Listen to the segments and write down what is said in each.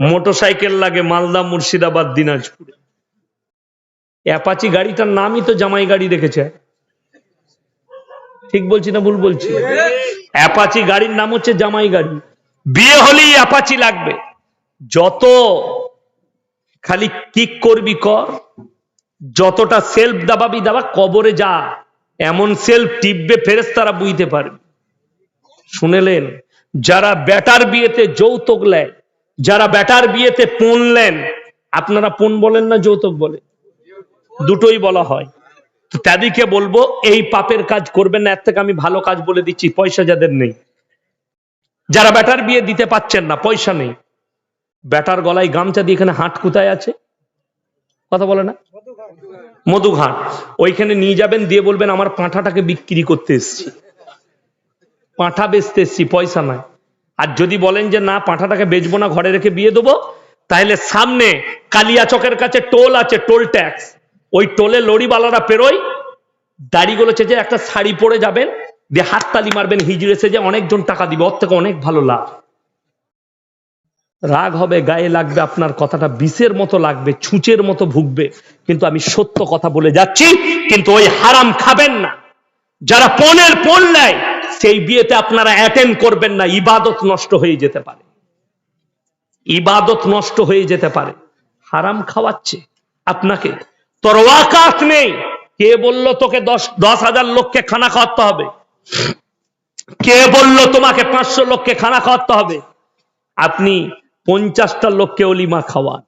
Motor cycle লাগে মালদা, মুর্শিদাবাদ, দিনাজপুরে। Apache গাড়িটার নামই তো জামাই গাড়ি রেখেছে ঠিক বলছি না ভুল বলছি? অ্যাপাচি গাড়ির নাম হচ্ছে জামাই গাড়ি। বিয়ে হলেই অ্যাপাচি লাগবে। যত খালি কিক করবি কর, যতটা সেলফ দাবাবি দাবা, কবরে যা। এমন সেলফ টিপবে ফেরেস তারা বুঝতে পারবে। শুনেলেন? যারা ব্যাটার বিয়েতে যৌতুক নেয় যারা ব্যাটার বিয়েতে পণ নেন আপনারা পণ বলেন না যৌতুক বলে? দুটোই বলা হয়। তো তাদেরকে বলব, এই পাপের কাজ করবেন না, এর থেকে আমি ভালো কাজ বলে দিচ্ছি, পয়সা যাদের নেই। যারা ব্যাটার বিয়ে দিতে পাচ্ছেন না, পয়সা নেই। ব্যাটার গলায় গামছা দিয়ে এখানে হাট কোথায় আছে? কথা বলে না? মধুঘাট। ওইখানে নিয়ে যাবেন, দিয়ে বলবেন, আমার পাঁঠাটাকে বিক্রি করতে এসছি। পাঁঠা বেচতে এসছি, পয়সা নাই। আর যদি বলেন যে না, পাঁঠাটাকে বেচবো না, ঘরে রেখে বিয়ে দেবো তাহলে সামনে কালিয়া চকের কাছে টোল আছে, টোল ট্যাক্স। ওই টোলে লরিওয়ালারা পেরোয় দাড়িগুলো চেঁচে একটা শাড়ি পরে যাবেন, দিয়ে হাততালি মারবেন, হিজড়ে যে অনেকজন টাকা দিবে, ওর থেকে অনেক ভালো লাভ। রাগ হবে, গায়ে লাগবে, আপনার কথাটা বিষের মতো লাগবে, ছুঁচের মতো ভুগবে, কিন্তু আমি সত্য কথা বলে যাচ্ছি, কিন্তু ওই হারাম খাবেন না। যারা পনেরো পণ নেয় সেই বিয়েতে আপনারা অ্যাটেন্ড করবেন না, ইবাদত নষ্ট হয়ে যেতে পারে। ইবাদত নষ্ট হয়ে যেতে পারে। হারাম খাওয়াচ্ছে আপনাকে। তোর ওয়াকাত নেই। কে বলল তোকে দশ দশ হাজার লোককে খানা খাওয়াতে হবে? কে বলল তোমাকে পাঁচশো লোককে খানা খাওয়াতে হবে? আপনি পঞ্চাশটা লোককে অলিমা খাওয়ান।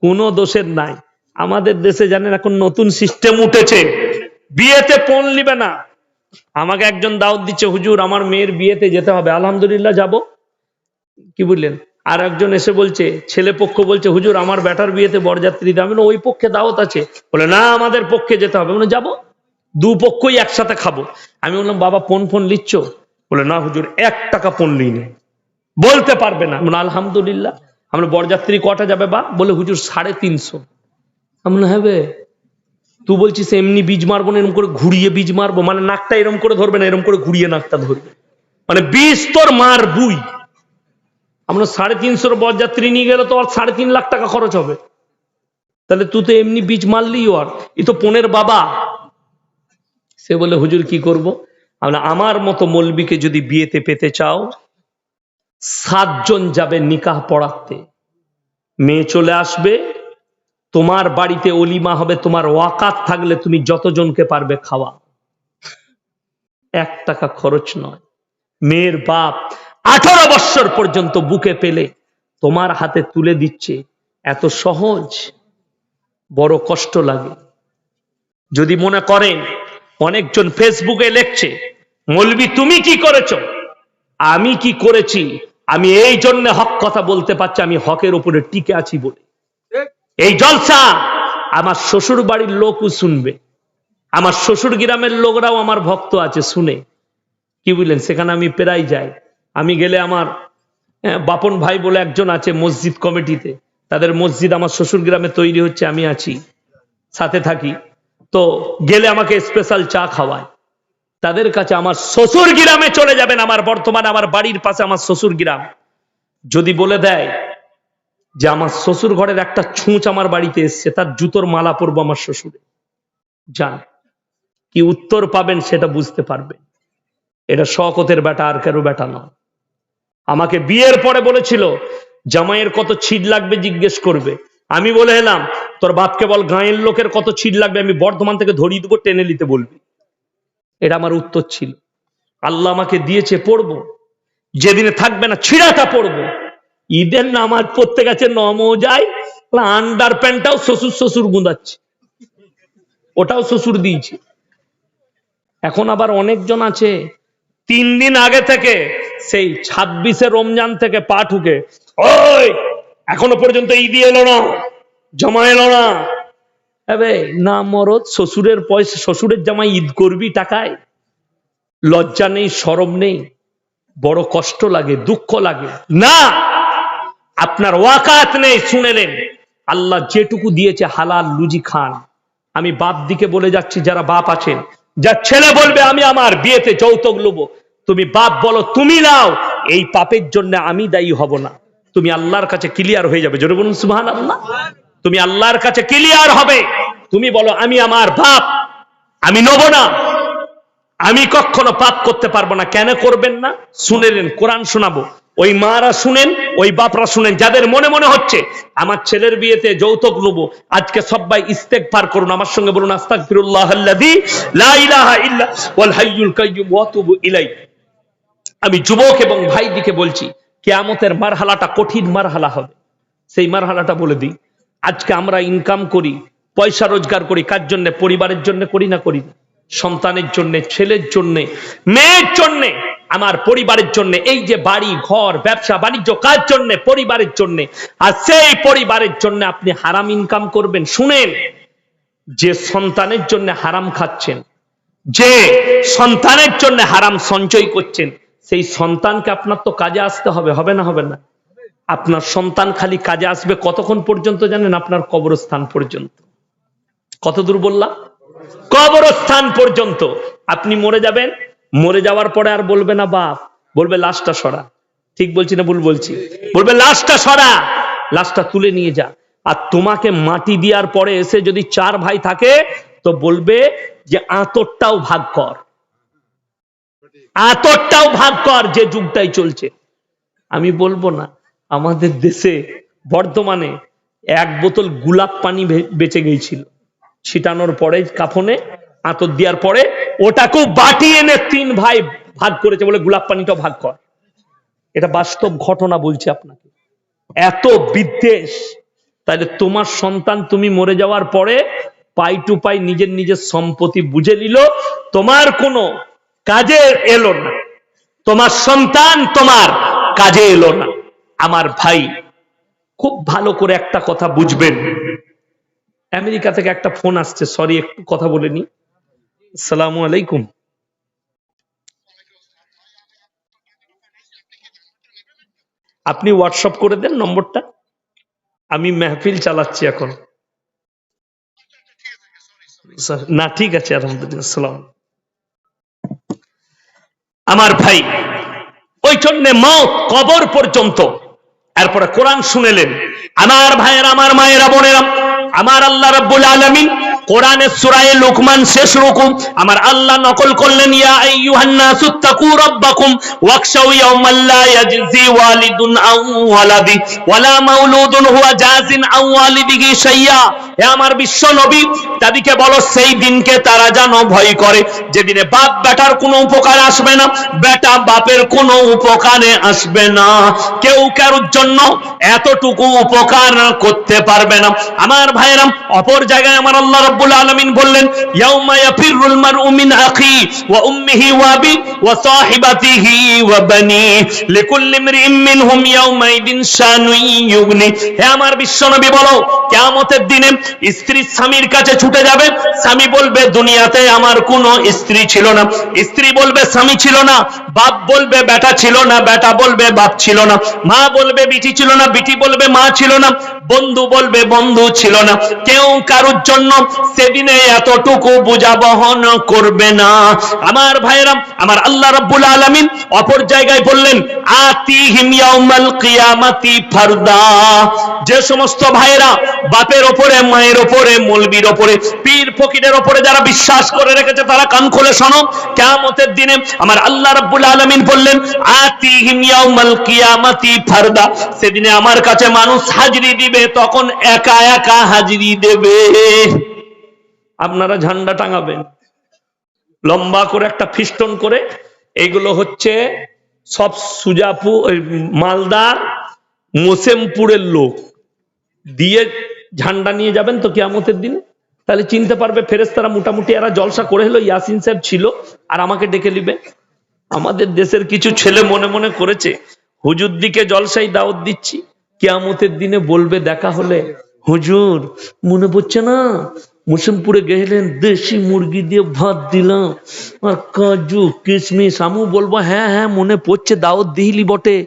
কোনো দোষের নাই। আমাদের দেশে জানেন এখন নতুন সিস্টেম উঠেছে। বিয়েতে পণ নিবে না। আমাকে একজন দাওয়াত দিচ্ছে, হুজুর, আমার মেয়ের বিয়েতে যেতে হবে, আলহামদুলিল্লাহ যাব। কি বুঝলেন আর একজন এসে বলছে, ছেলে পক্ষ বলছে, হুজুর, আমার বেটার বিয়েতে বরযাত্রী দাম ওই পক্ষে দাওয়াত আছে। বলে, না, আমাদের পক্ষে যেতে হবে। বলে যাব? দু পক্ষই একসাথে খাব। আমি বললাম, বাবা পন ফোন লিচ্ছ? বলে, না হুজুর, এক টাকা পণ লিই নেই বলতে পারবে না। আলহামদুলিল্লাহ। আমরা বরযাত্রী কটা যাবে বা? বলে, হুজুর, সাড়ে তিনশো। আমরা হবে তুই বলছিস এমনি বীজ মারবো না এরকম করে ঘুরিয়ে বীজ মারবো? মানে নাকটা এরকম করে ধরবে না এরকম করে ঘুরিয়ে নাকটা ধরবে। মানে বীজ তোর মার বুই। আমরা সাড়ে তিনশোর বরযাত্রী নিয়ে গেলে তো আর সাড়ে তিন লাখ টাকা খরচ হবে। তাহলে তুই তো এমনি বীজ মারলি আর এ তো পনেরো বাবা। সে বলে, হুজুর, কি করব? আমরা আমার মতো মলবিকে যদি বিয়েতে পেতে চাও, সাতজন যাবে নিকাহ পড়াতে। মেয়ে চলে আসবে তোমার বাড়িতে অলিমা হবে, তোমার ওয়াকাত থাকলে তুমি যতজনকে পারবে খাওয়া। এক টাকা খরচ নয়। মেয়ের বাপ আঠারো বৎসর পর্যন্ত বুকে পেলে তোমার হাতে তুলে দিচ্ছে। এত সহজ, বড় কষ্ট লাগে। যদি মনে করেন, অনেকজন ফেসবুকে লেখছে, মলবি, তুমি কি করেছ? আমি কি করেছি? আমি এই জন্য হক কথা বলতে পারছি, আমি হকের উপরে টিকে আছি বলে। এই জলসা আমার শ্বশুর বাড়ির লোকও শুনবে। আমার শ্বশুর গ্রামের লোকরাও আমার ভক্ত আছে শুনে। কি বুঝলেন? সেখানে আমি প্রায় যাই। আমি গেলে আমার হ্যাঁ, বাপন ভাই বলে একজন আছে মসজিদ কমিটিতে। তাদের মসজিদ আমার শ্বশুর গ্রামে তৈরি হচ্ছে আমি আছি সাথে থাকি। তো গেলে আমাকে স্পেশাল চা খাওয়ায়। তাদের কাছে আমার শ্বশুর গ্রামে চলে যাবেন আমার বর্তমানে আমার বাড়ির পাশে আমার শ্বশুর গ্রাম যদি বলে দেয় যে আমার শ্বশুর ঘরের একটা ছুঁচ আমার বাড়িতে এসছে, তার জুতোর মালা পরবো আমার শ্বশুরে। যান কি উত্তর পাবেন সেটা বুঝতে পারবেন এটা শকতের বেটা আর কারও বেটা নয়। আমাকে বিয়ের পরে বলেছিল, জামাইয়ের কত ছিট লাগবে জিজ্ঞেস করবে। আমি বলে এলাম, তোর বাপকে বল গাঁয়ের লোকের কত ছিট লাগবে, আমি বর্ধমান থেকে ধরিয়ে দেবো, টেনে নিতে বলবি। এটা আমার উত্তর ছিল। আল্লাহ আমাকে দিয়েছে পড়ব যেদিনে থাকবে না, ছিঁড়াটা পড়ব ঈদের নামাজ পড়তে গেছে নমও যায় আন্ডার প্যান্টটাও শ্বশুর শ্বশুর গুঁদাচ্ছে। ওটাও শ্বশুর দিয়েছে। এখন আবার অনেকজন আছে, তিন দিন আগে থেকে সেই ছাব্বিশে রমজান থেকে পা ঠুকে, ওই, এখনও পর্যন্ত ঈদি এলো না জমা এলো না। না মরদ, শ্বশুরের পয়সা, শ্বশুরের জামাই ঈদ করবি টাকায়? লজ্জা নেই সরম নেই, বড় কষ্ট লাগে, দুঃখ লাগে। না আপনার ওয়াকাত নেই শুনেলেন আল্লাহ যেটুকু দিয়েছে হালাল লুজি খান। আমি বাপ দিকে বলে যাচ্ছি, যারা বাপ আছেন, যা ছেলে বলবে, আমি আমার বিয়েতে যৌতুক লোবো। তুমি বাপ বলো, তুমি নাও, এই পাপের জন্য আমি দায়ী হব না। তুমি আল্লাহর কাছে ক্লিয়ার হয়ে যাবে। জোরে বলুন সুবহান আল্লাহ তুমি আল্লাহর কাছে ক্লিয়ার হবে। তুমি বলো, আমি আমার বাপ, আমি নেব না। আমি কখনো পাপ করতে পারব না। কেন করবেন না? শুনে নেন, কোরআন শোনাবো। ওই মারা শুনেন, ওই বাপরা শুনেন, যাদের মনে মনে হচ্ছে, আমার ছেলের বিয়েতে যৌতুক নেব, আজকে সবাই ইস্তেক পার করুন, আমার সঙ্গে বলুন আস্তাক ফিরুল্লাহ ইলাই আমি যুবক এবং ভাইদিকে বলছি, কেয়ামতের মারহালাটা কঠিন মারহালা হবে। সেই মারহালাটা বলে দিই, আজকে আমরা ইনকাম করি, পয়সা রোজগার করি, কার জন্য? পরিবারের জন্য করি না করি না? সন্তানের জন্য, ছেলের জন্য, মেয়ের জন্য, আমার পরিবারের জন্য, এই যে বাড়ি, ঘর, ব্যবসা, বাণিজ্য কার জন্য, পরিবারের জন্য, আর সেই পরিবারের জন্য আপনি হারাম ইনকাম করবেন। শুনেন, যে সন্তানের জন্য হারাম খাচ্ছেন, যে সন্তানের জন্য হারাম সঞ্চয় করছেন, সেই সন্তানকে আপনার তো কাজে আসতে হবে হবে না হবে না? আপনার সন্তান খালি কাজে আসবে কতক্ষণ পর্যন্ত জানেন? আপনার কবরস্থান পর্যন্ত। কত দূর বললাম? কবরস্থান পর্যন্ত। আপনি মরে যাবেন। মরে যাওয়ার পরে আর বলবে না বাপ। বলবে, লাশটা সরা। ঠিক বলছি না ভুল বলছি? বলবে, লাশটা সরা। লাশটা তুলে নিয়ে যা। আর তোমাকে মাটি দেওয়ার পরে এসে যদি চার ভাই থাকে, তো বলবে যে, আতরটাও ভাগ কর। আতরটাও ভাগ কর, যে যুগটাই চলছে। আমি বলব না, আমাদের দেশে বর্তমানে এক বোতল গুলাব পানি বেঁচে গিয়েছিল। ছিটানোর পরে কাফনে আতর দেওয়ার পরে ওটাকেও বাটি এনে তিন ভাই ভাগ করেছে বলে গোলাপ পানিটাও ভাগ কর। এটা বাস্তব ঘটনা বলছি আপনাকে। এত বিদ্বেষ। তাহলে তোমার সন্তান তুমি মরে যাওয়ার পরে পাই টু পাই নিজের নিজের সম্পত্তি বুঝে নিল, তোমার কোনো কাজে এলো না। তোমার সন্তান তোমার কাজে এলো না। আমার ভাই, খুব ভালো করে একটা কথা বুঝবেন। আমেরিকা থেকে একটা ফোন আসছে সরি একটু কথা বলে নি। সালামু আলাইকুম। আপনি হোয়াটসঅ্যাপ করে দেন নম্বরটা। আমি মেহফিল চালাচ্ছি এখন। না, ঠিক আছে, আলহামদুলিল্লাহ, সালাম। আমার ভাই, ওই জন্য মত কবর পর্যন্ত। এরপরে কোরআন শুনেলেন। আমার ভাইয়ের, আমার মায়েরা, বোনেরা আমার আল্লাহ রাব্বুল আলামিন কোরআনের সূরায়ে লুকমান শেষ রুকু আমার আল্লাহ নকল করলেন, ইয়া আইয়ুহান নাসু তাকু রাব্বাকুম ওয়াকশাউ ইয়াওমান লা ইয়াজজি ওয়ালিদুন আও ওয়ালাদি ওয়ালা মাউলুদুন হুয়া জাযিন আও ওয়ালিদিহি শাইয়া। আমার বিশ্ব নবী। তাদেরকে বলো, সেই দিনকে তারা যেন ভয় করে। যেদিনে বাপ বেটার কোনো উপকার আসবে না, বেটা বাপের কোনো উপকারে আসবে না। কেউ কারোর জন্য এতটুকু উপকার করতে পারবে না। আমার ভাইরাম অপর জায়গায় আমার আল্লাহ রাব্বুল আলামিন বললেন আমার বিশ্বনবী বলো, কিয়ামতের দিনে স্ত্রী স্বামীর কাছে ছুটে যাবে, স্বামী বলবে, দুনিয়াতে আমার কোনো স্ত্রী ছিল না। স্ত্রী বলবে, স্বামী ছিল না। বাপ বলবে, বেটা ছিল না। বেটা বলবে, বাপ ছিল না। মা বলবে, বিটি ছিল না। বিটি বলবে, মা ছিল না। বন্ধু বলবে, বন্ধু ছিল না। কেউ কারোর জন্য সেদিনে এতটুকু বোঝা বহন করবে না। আমার ভাইরাম আমার আল্লাহ রাব্বুল আলামিন অপর জায়গায় বললেন, আতিহিম ইয়াউমাল কিয়ামাতি ফারদা। যে সমস্ত ভাইরা বাপের ওপরে, মায়ের ওপরে, মলবির ওপরে, পীর ফকিরের ওপরে যারা বিশ্বাস করে রেখেছে, তারা কান খুলে শোনো। কিয়ামতের দিনে আমার আল্লাহ রাব্বুল আলামিন বললেন, আতিহিম ইয়াউমাল কিয়ামাতি ফারদা। সেদিনে আমার কাছে মানুষ হাজিরি দিবে। তখন একা একা হাজিরি দেবে। আপনারা ঝান্ডা টাঙাবেন। লম্বা করে একটা ফিস্টন করে, এগুলো হচ্ছে সব সুজাপু, ওই মালদার মোসেমপুরের লোক। দিয়ে ঝান্ডা নিয়ে যাবেন তো কিয়ামতের দিনে। তাহলে চিনতে পারবে ফেরেস্তারা মোটামুটি এরা জলসা করে হলো ইয়াসিন সাহেব ছিল, আর আমাকে ডেকে নিবে। আমাদের দেশের কিছু ছেলে মনে মনে করেছে, হুজুর দিকে জলসাই দাওয়াত দিচ্ছি। কিয়ামতের দিনে বলবে, দেখা হলে, হুজুর, মনে পড়ছে না? মুসিমপুরে গেলেন, দেশি মুরগি দিয়ে ভাত দিলাম, আর কাজু, কিশমিশ, আমু বলব হ্যাঁ হ্যাঁ মনে পড়ছে, দাওয়াত দিইলি বটে,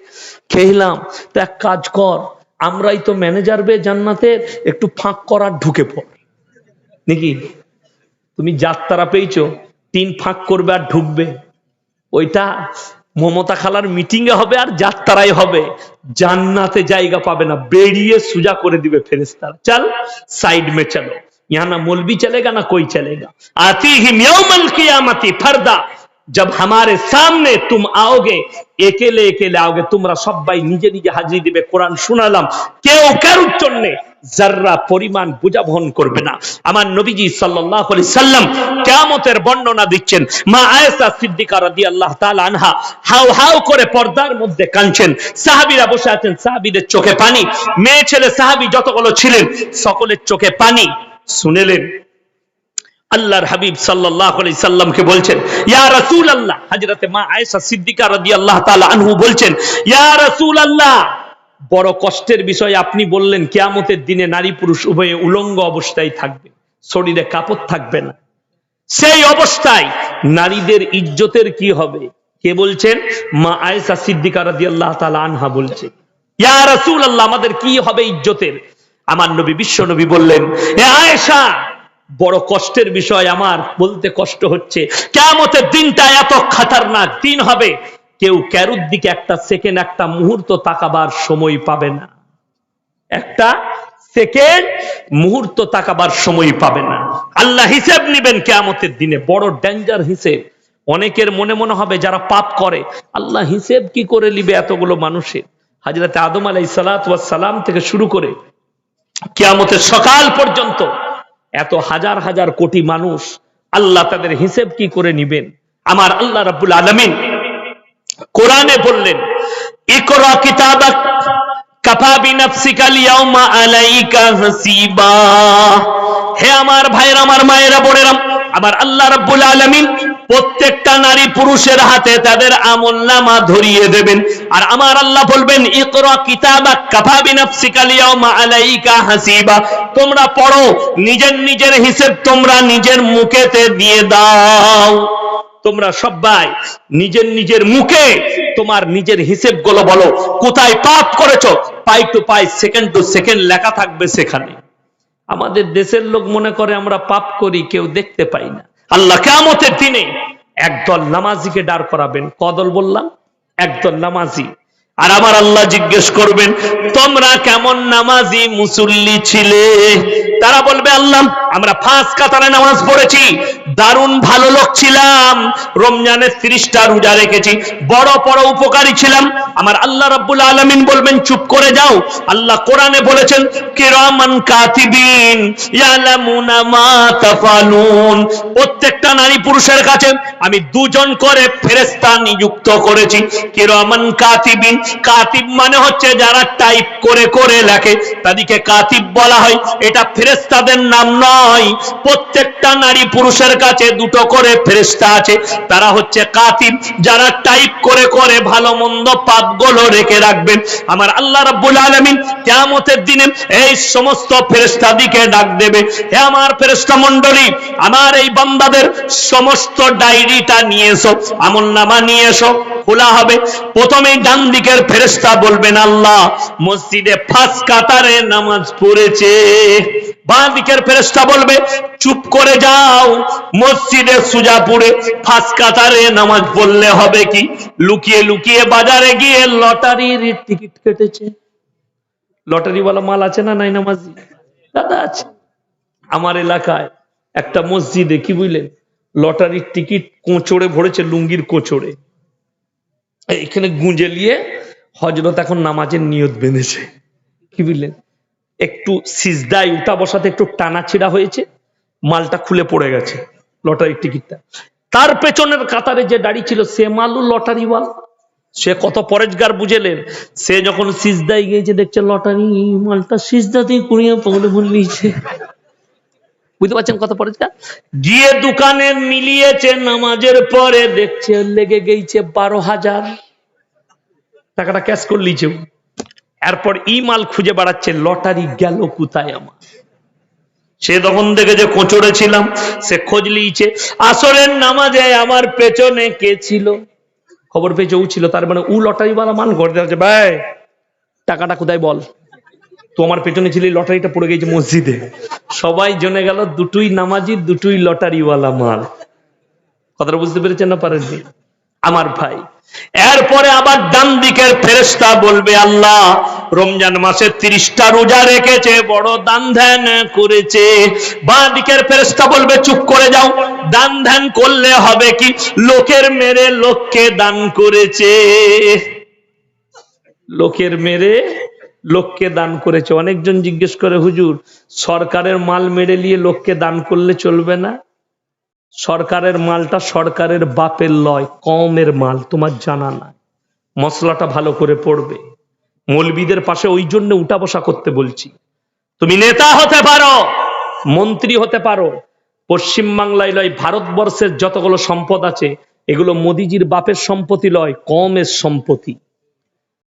খেলাম। তো এক কাজ কর, আমরাই তো ম্যানেজার বে জান্নাতের, একটু ফাঁক করার ঢুকে পড়। নাকি? তুমি যাত্রা পেয়েছ, তিন ফাঁক করবে আর ঢুকবে। ওইটা মমতা খালার মিটিং এ হবে আর যাত্রায় হবে জান্নাতে জায়গা পাবে না বেরিয়ে সুজা করে দিবে ফেরেস্তার চল সাইড মে চলো यहाँ ना मौलवी चलेगा ना कोई चलेगा आती ही यौमल कियामती फरदा जब हमारे सामने तुम आओगे একেলে একেলে आओगे তোমরা সবাই নিজে নিজে হাজিরি দিবে কোরআন শুনালাম কেউ কারুর জন্য জাররা পরিমাণ বোঝা বহন করবে না। আমার নবীজি সাল্লাল্লাহু আলাইহি সাল্লাম কিয়ামতের বর্ণনা দিচ্ছেন, মা আয়েশা সিদ্দিকা রাদিয়াল্লাহু তাআলা আনহা, হাউ হাউ করে পর্দার মধ্যে কাঁদছেন। সাহাবীরা বসে আছেন সাহাবীদের চোখে পানি। মেয়ে ছেলে সাহাবী যতগুলো ছিলেন, সকলের চোখে পানি শুনেলেন। আল্লাহর হাবিব সাল্লাল্লাহু আলাইহি সাল্লামকে বলছেন, ইয়া রাসূলুল্লাহ, হযরতে মা আয়েশা সিদ্দিকা রাদিয়াল্লাহু তাআলা আনহু বলছেন, ইয়া রাসূলুল্লাহ বড় কষ্টের বিষয় আপনি বললেন, কিয়ামতের দিনে নারী পুরুষ উভয়ে উলঙ্গ অবস্থায় থাকবে, শরীরে কাপড় থাকবে না। সেই অবস্থায় নারীদের ইজ্জতের কি হবে? কে বলছেন? মা আয়েশা সিদ্দিকা রাদিয়াল্লাহু তাআলা আনহা বলছেন ইয়া রাসূলুল্লাহ, আমাদের কি হবে ইজ্জতের? আমার নবী, বিশ্ব নবী বললেন আয়েশা, বড় কষ্টের বিষয় আমার, বলতে কষ্ট হচ্ছে। কেমতের দিনটা এত খাতারনাক, দিন হবে কেউ ক্যারুর দিকে একটা সেকেন্ড একটা মুহূর্ত তাকাবার সময় পাবে না। একটা সেকেন্ড মুহূর্ত তাকাবার সময় পাবে না। আল্লাহ হিসেব নিবেন কেয়ামতের দিনে। বড় ডেঞ্জার হিসেব। অনেকের মনে মনে হবে যারা পাপ করে। আল্লাহ হিসেব কি করে নিবে এতগুলো মানুষের? হাজরাতে আদম আলাই সালাম থেকে শুরু করে কিয়ামতের সকাল পর্যন্ত এত হাজার হাজার কোটি মানুষ আল্লাহ তাদের হিসেব কি করে নিবেন? আমার আল্লাহ রাব্বুল আলামিন কোরআনে বললেন, ইকরা কিতাবাক কাফা বিনাফসিকা লিয়াউমা আলাইকা হাসিবা। হে আমার ভাইয়ের, আমার মায়েরা, বোনেরা আবার আল্লাহ রাব্বুল আলামিন প্রত্যেকটা নারী পুরুষের হাতে তাদের আমল নামা ধরিয়ে দেবেন। আর আমার আল্লাহ বলবেন, ইকরা কিতাবাক কাফা বিনাফসিকা লিয়াউমা আলাইকা হাসিবা। তোমরা পড়ো, নিজের নিজের হিসেব তোমরা নিজের মুখেতে দিয়ে দাও। তোমরা সবাই নিজের নিজের মুখে তোমার নিজের হিসেবগুলো বলো। কোথায় পাপ করেছ? পাই to pi, second to second লেখা থাকবে সেখানে। আমাদের দেশের লোক মনে করে আমরা পাপ করি, কেউ দেখতে পাই না। আল্লাহ কেমতের দিনে একদল নামাজিকে দাঁড় করাবেন। কদল বললাম, একদল নামাজি। আর আমার আল্লাহ জিজ্ঞেস করবেন, তোমরা কেমন নামাজি মুসল্লি ছিলে? তারা বলবে, আল্লাহ, আমরা ফাঁস কাতারে নামাজ পড়েছি, দারুণ ভালো লোক ছিলাম, রমজানের ত্রিশটা রোজা রেখেছি, বড় বড় উপকারী ছিলাম। আমার আল্লাহ রাব্বুল আলামিন বলবেন, চুপ করে যাও। আল্লাহ কোরআনে বলেছেন, কিরামান কাতিবিন প্রত্যেকটা নারী পুরুষের কাছে আমি দুজন করে ফেরেশতা নিযুক্ত করেছি, কিরামান কাতিবিন কাতিব মানে হচ্ছে যারা টাইপ করে করে লেখে। তাদেরকে কাতিব বলা হয়। এটা ফেরেশতাদের নাম নয়। প্রত্যেকটা নারী পুরুষের কাছে দুটো করে ফেরেশতা আছে। তারা হচ্ছে কাতিব। যারা টাইপ করে করে ভালো মন্দ পাপগুলো রেখে রাখবেন। আমার আল্লাহ রাব্বুল আলামিন কিয়ামতের দিনে এই সমস্ত ফেরেশতাদিকে ডাক দেবে। হে আমার ফেরেস্তা মণ্ডলী, আমার এই বান্দাদের সমস্ত ডায়েরিটা নিয়ে এসো আমলনামা নিয়ে এসো। খোলা হবে। প্রথমেই ডান দিকের ফেরেশতা বলবেন, আল্লাহ, মসজিদে ফাঁস কাতারে নামাজ পড়েছে। বাঁ ফেরেশতা বলবে, চুপ করে যাও, মসজিদে সুজাপুরে ফাঁস কাতারে নামাজ পড়লে হবে কি? লুকিয়ে লুকিয়ে বাজারে গিয়ে লটারির টিকিট কেটেছে। লটারিওয়ালা মাল আছে না নাই নামাজি? দাদা আছে। আমার এলাকায় একটা মসজিদে কি বুঝলেন? লটারির টিকিট কোঁচড়ে ভরেছে, লুঙ্গির কোঁচড়ে। এখানে গুঁজে নিয়ে হজরত এখন নামাজের নিয়ত বেঁধেছে। কি বুঝলেন একটু সিজদায় উঠা বসাতে একটু টানা ছিড়া হয়েছে, মালটা খুলে পড়ে গেছে, লটারির টিকিটটা। তার পেছনের কাতারে যে দাড়ি ছিল, সে মালু লটারিওয়াল সে কত পরেজগার বুঝেলেন, সে যখন সিজদায় গিয়েছে, দেখছে লটারি, মালটা সিজদাতেই কুড়িয়ে পকড়ে ভুল নিয়েছে। বুঝতে পারছেন কত পরেজগার? গিয়ে দোকানে মিলিয়েছে, নামাজের পরে দেখছে, লেগে গেছে বারো হাজার। টাকাটা ক্যাশ করে লিছে এরপর ই মাল খুঁজে বেড়াচ্ছে, লটারি গেল কোথায় আমার? সে তখন দেখে যে কোচড়ে ছিলাম, সে খোঁজ লিয়েছে আসরের নামাজে আমার পেছনে কে ছিল? খবর পেয়েছে ও ছিল, তার মানে উ লটারিওয়ালা মান ঘরে আছে ভাই, টাকাটা কোথায় বল? তোমার পেছনে ছিল লটারিটা পড়ে গেছে মসজিদে। সবাই জেনে গেল দুটোই নামাজি, দুটোই লটারিওয়ালা মাল। কথাটা বুঝতে পেরেছেন না পারেননি? আমার ভাই। এরপরে আবার ডান দিকের ফেরেস্তা বলবে, আল্লাহ, রমজান মাসে তিরিশটা রোজা রেখেছে, বড় দান ধ্যান করেছে। বাঁ দিকের ফেরেস্তা বলবে, চুপ করে যাও, দান ধ্যান করলে হবে কি? লোকের মেরে লোককে দান করেছে। লোকের মেরে লোককে দান করেছে। অনেকজন জিজ্ঞেস করে, হুজুর, সরকারের মাল মেরে নিয়ে লোককে দান করলে চলবে না? সরকারের মালটা সরকারের বাপের লয়, কমের মাল, তোমার জানা না মশলাটা ভালো করে পড়বে। মৌলবিদের পাশে ওই জন্য উঠা বসা করতে বলছি। তুমি নেতা হতে পারো, মন্ত্রী হতে পারো, পশ্চিম বাংলায় লয় ভারতবর্ষের যতগুলো সম্পদ আছে, এগুলো মোদিজির বাপের সম্পত্তি লয়, কমের সম্পত্তি।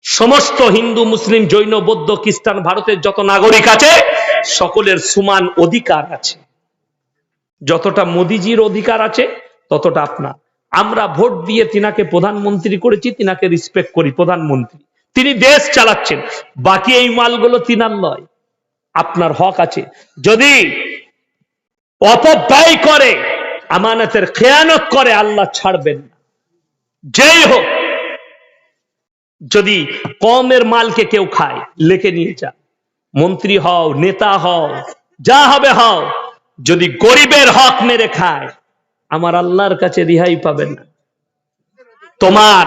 সমস্ত হিন্দু, মুসলিম, জৈন, বৌদ্ধ, খ্রিস্টান, ভারতের যত নাগরিক আছে, সকলের সমান অধিকার আছে। যতটা মোদিজির অধিকার আছে, ততটা আপনার। আমরা ভোট দিয়ে তিনাকে প্রধানমন্ত্রী করেছি, তিনাকে রিসপেক্ট করি, প্রধানমন্ত্রী। তিনি দেশ চালাচ্ছেন। বাকি এই মালগুলো তিনার নয়। আপনার হক আছে। যদি অপব্যয় করে, আমানতের খেয়ানত করে, আল্লাহ ছাড়বেন না। যেই হোক, যদি কমের মালকে কেউ খায়, লেখে নিয়ে যা মন্ত্রী হও, নেতা হও, যা হবে হও। যদি গরিবের হক মেরে খায়, আমার আল্লাহর কাছে রিহাই পাবেন না। তোমার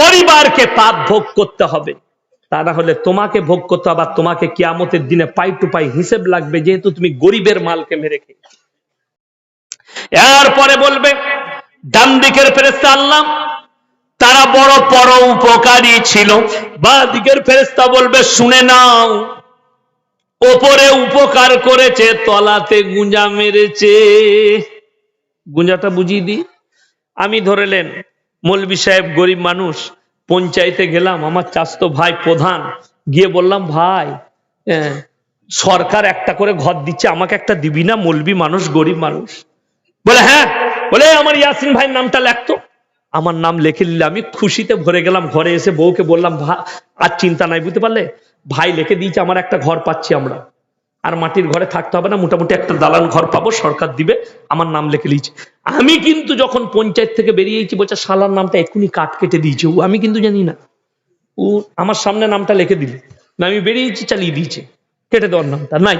পরিবারকে পাপ ভোগ করতে হবে। তা না হলে তোমাকে ভোগ করতে হবে তোমাকে কিয়ামতের দিনে পাই টু পাই হিসেব লাগবে, যেহেতু তুমি গরিবের মালকে মেরে খেয়েছো। এরপরে বলবে, ডান দিকের ফেরেস্তা আল্লাহ, তারা বড় পর উপকারী ছিল। বা দিকের ফেরেস্তা বলবে, শুনে নাও ওপরে উপকার করেছে, তলাতে গুঞ্জা মেরেছে। গুঞ্জাটা বুঝিয়ে দি আমি ধরেলেন মৌলবি সাহেব গরিব মানুষ, পঞ্চায়েতে গেলাম, আমার চাস্তো ভাই প্রধান। গিয়ে বললাম, ভাই সরকার একটা করে ঘর দিচ্ছে, আমাকে একটা দিবি না মৌলবি মানুষ, গরিব মানুষ? বলে হ্যাঁ। বলে, আমার ইয়াসিন ভাইয়ের নামটা লেখতো আমার নাম লিখে নিলে আমি খুশিতে ভরে গেলাম, ঘরে এসে বউকে বললাম, ভা, আর চিন্তা নাই, বুঝতে পারলে? ভাই লিখে দিয়েছে, আমার একটা ঘর পাচ্ছি আমরা। আর মাটির ঘরে থাকতে হবে না, মোটামুটি একটা দালান ঘর পাবো, সরকার দিবে, আমার নাম লিখে দিয়েছে। আমি কিন্তু যখন পঞ্চায়েত থেকে বেরিয়েছি, বলছে, শালার নামটা এক্ষুনি কাট কেটে দিয়েছে। ও, আমি কিন্তু জানি না। ও, আমার সামনে নামটা লিখে দিলে। আমি বেরিয়েছি, চালিয়ে দিয়েছে। কেটে দেওয়ার নামটা নাই।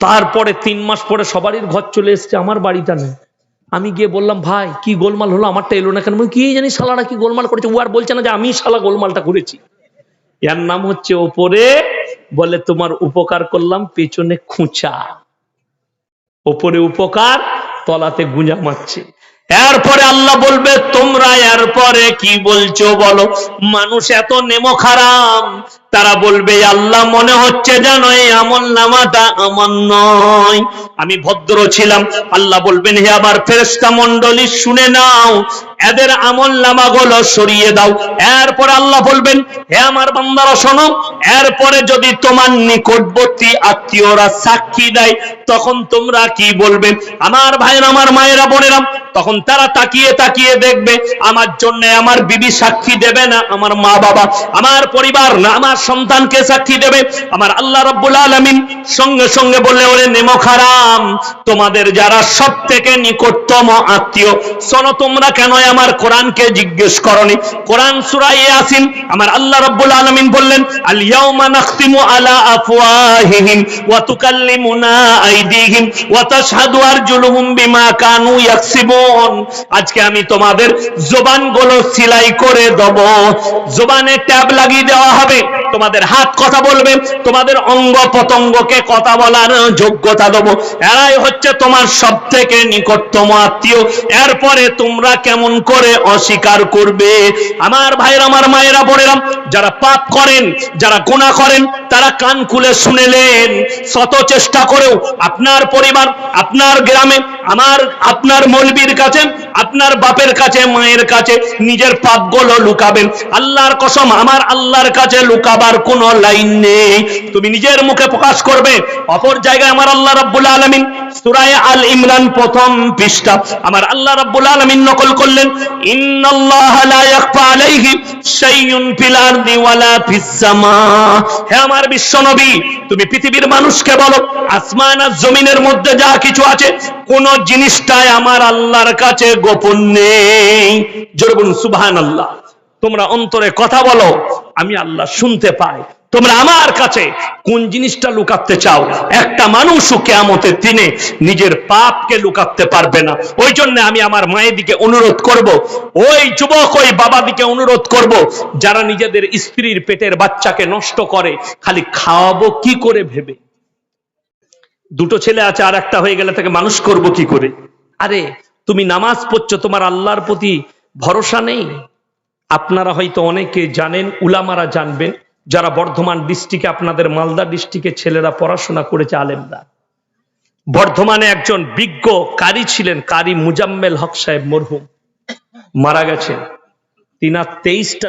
তারপরে তিন মাস পরে সবারই ঘর চলে এসছে, আমার বাড়িটা নেই। আমি গিয়ে বললাম, ভাই, কি গোলমাল হলো? আমারটা এলো না কেন? কি জানি শালারা কি গোলমাল করেছে? ও আর বলছে না যে আমি শালা গোলমালটা করেছি। এর নাম হচ্ছে ওপরে, বলে তোমার উপকার করলাম, পেছনে খুঁচা। ওপরে উপকার, তলাতে গুঁজা মারছে। এরপরে আল্লাহ বলবে, তোমরা এরপরে কি বলছো বলো? মানুষ এত নেমো খারাপ তারা বলবে, আল্লাহ মনে হচ্ছে জানো এই আমল নামাটা আমার নয়। আমি ভদ্র ছিলাম। আল্লাহ বলবেন, হে আবার ফেরেস্তা মন্ডলী শুনে নাও, এদের আমল নামাগুলো সরিয়ে দাও। এরপর আল্লাহ বলবেন, হে আমার বান্দারা, শোনো, এরপরে যদি তোমার নিকটবর্তী আত্মীয়রা সাক্ষী দেয়, তখন তোমরা কি বলবে? আমার ভাইয়ের, আমার মায়েরা, বোনেরা তখন তারা তাকিয়ে তাকিয়ে দেখবে, আমার জন্য আমার বিবি সাক্ষী দেবে না, আমার মা বাবা, আমার পরিবার না, আমার সন্তানকে সাক্ষী দেবে। আমার আল্লাহ রব্বুল আলমিন সঙ্গে সঙ্গে বললে, ওরে নেমো খারাম, তোমাদের যারা সব থেকে নিকটতম আত্মীয়, শোনো তোমরা কেন আমার কোরআনকে জিজ্ঞেস করনি? কোরআন সুরাই আসিন আমার আল্লাহ রব্বুল আলমিন বললেন, আল ইয়াউমা নাখতিমু আলা আফওয়াহিহিম ওয়া তুকাল্লিমুনা আইদিহিম ওয়া তাশহাদু আরজুলুহুম বিমা কানু ইয়াকসিবুন। আজকে আমি তোমাদের জবানগুলো সিলাই করে দেব। জবানে ট্যাব লাগিয়ে দেওয়া হবে। তোমাদের হাত কথা বলবে। তোমাদের অঙ্গ পতঙ্গকে কথা বলার যোগ্যতা দেবো। এরাই হচ্ছে তোমার সব থেকে নিকটতম আত্মীয়। এরপরে তোমরা কেমন করে অস্বীকার করবে? আমার ভাইয়ের, আমার মায়েরা, বোনেরা, যারা পাপ করেন, যারা গুণা করেন, তারা কান খুলে শুনেলেন। শত চেষ্টা করেও আপনার পরিবার, আপনার গ্রামে, আমার, আপনার মলবির কাছে, আপনার বাপের কাছে, মায়ের কাছে নিজের পাপগুলো লুকাবেন। আল্লাহর কসম, আমার আল্লাহর কাছে লুকাবার কোনো লাইন নেই। তুমি নিজের মুখে প্রকাশ করবে, অপর জায়গায় আমার আল্লাহ রাব্বুল আলামিন, সূরায়ে আল ইমরান প্রথম পৃষ্ঠা। আমার আল্লাহ রাব্বুল আলামিন নকল করলেন, ইন্নাল্লাহা লা ইয়াখফা আলাইহি শাইউন ফিল আরদি ওয়ালা ফিস সামা। হে আমার বিশ্বনবী, তুমি পৃথিবীর মানুষকে বলো, আসমান আর জমিনের মধ্যে যা কিছু আছে কোন জিনিসটাই আমার আল্লাহর কাছে গোপন নেই। বলুন সুবহান আল্লাহ তোমরা অন্তরে কথা বলো, আমি আল্লাহ শুনতে পাই। তোমরা আমার কাছে কোন জিনিসটা লুকাতে চাও? একটা মানুষও কেয়ামতের দিনে নিজের পাপকে লুকাতে পারবে না। ওই জন্য আমি আমার মায়ের দিকে অনুরোধ করব, ওই যুবক, ওই বাবা দিকে অনুরোধ করব, যারা নিজেদের স্ত্রীর পেটের বাচ্চাকে নষ্ট করে, খালি খাওয়াবো কি করে ভেবে? দুটো ছেলে আছে, আর একটা হয়ে গেলে তাকে মানুষ করব কি করে? আরে, তুমি নামাজ পড়ছো, তোমার আল্লাহর প্রতি ভরসা নেই? আপনারা হয়তো অনেকে জানেন, উলামারা জানবেন, যারা বর্ধমান ডিস্ট্রিক্টে, আপনাদের মালদা ডিস্ট্রিক্টে ছেলেরা পড়াশোনা করেছে, আলেমরা। বর্ধমানে একজন বিজ্ঞ কারি ছিলেন, কারি মুজাম্মেল হক সাহেব মরহুম। মারা গেছেন। তিনার তেইশটা